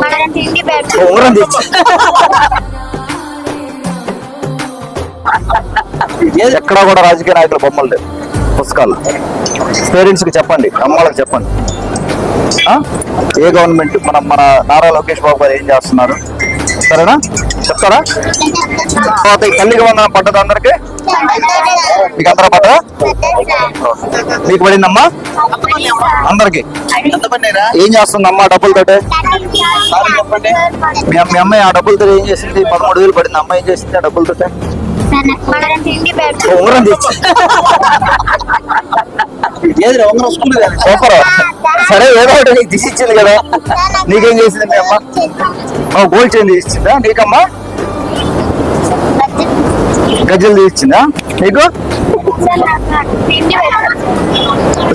మన తిండి ఎక్కడా కూడా రాజకీయ నాయకుల బొమ్మలు లేవు. పుస్తకాలు. పేరెంట్స్కి చెప్పండి అమ్మాలకు చెప్పండి. ఏ గవర్నమెంట్ మన మన నారా లోకేష్ బాబు గారు ఏం చేస్తున్నారు? సరేనా? చెప్తారా? తర్వాత తల్లికి వందన పడ్డది అందరికి. మీకు అందరూ పడ్డా మీకు పడిందమ్మా? అందరికి. ఏం చేస్తుందమ్మా డబ్బులతో మీ మీ అమ్మాయి ఆ డబ్బులతో ఏం చేసింది? పదమూడు వేలు పడింది. అమ్మాయి ఏం చేసింది ఆ డబ్బులతో ఉంగరం తిండి పెట్టు ఉంగరం తెచ్చి సూపర్. సరే ఏదో ఒకటి నీకు తీసి ఇచ్చింది కదా. నీకేం చేసింది మీ అమ్మ? గోల్డ్ చైన్ తీసి నీకమ్మా? గజ్జలు తీసి ఇచ్చిందా నీకు?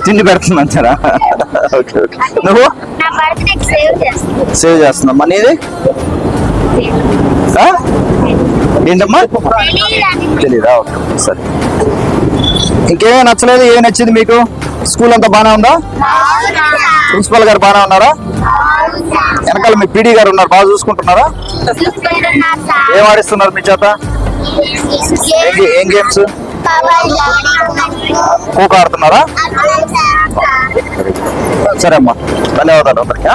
తిండి పెడుతుంది అంటారా ఓకే ఓకే. నువ్వు? సేవ్ చేస్తాను సేవ్ చేస్తున్నామ్మా నీది? ఏంటమ్మా? తెలీదా? ఓకే సరే. ఇంకేమీ నచ్చలేదు? ఏం నచ్చింది మీకు? స్కూల్ అంతా బాగానే ఉందా? ప్రిన్సిపల్ గారు బాగానే ఉన్నారా? వెనకాల మీ పీడీ గారు ఉన్నారు. బాగా చూసుకుంటున్నారా? ఏం ఆడిస్తున్నారు మీ చేత? ఏం గేమ్స్ ఖోఖో ఆడుతున్నారా సరే అమ్మా ధన్యవాదాలు అందరికీ